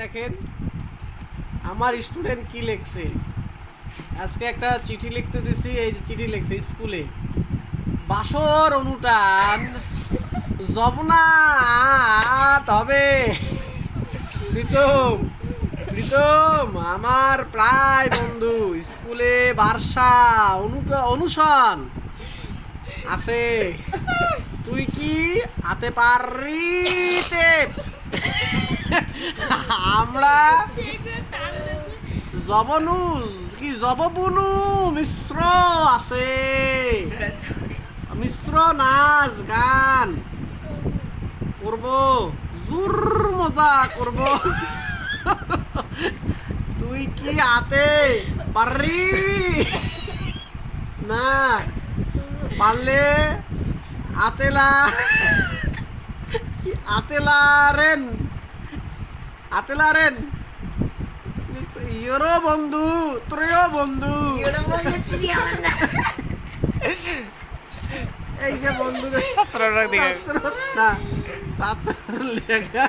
দেখেন, আমার স্টুডেন্ট কি লিখছে? আজকে একটা চিঠি লিখতে দিছি, এই যে চিঠি লিখছে স্কুলে। বাসর অনুটান জবনা তবে প্রীতম প্রীতম, আমার প্রায় বন্ধু, স্কুলে বার্ষা অনুসন। আছে। তুই কি আতে পারিতে? আমরা জবনু, কি জববুনু? মিশ্র আছে। মিশ্র নাচ, গান করব। জোর মজা করব। তুই কি আতে পারি না, পারলে আতেলা আতেলারেন আতেলারেন ইয়োরো বন্ধু তোরও বন্ধু। এই যে বন্ধু ছাত্ররা দিকে না ছাত্র লেখা।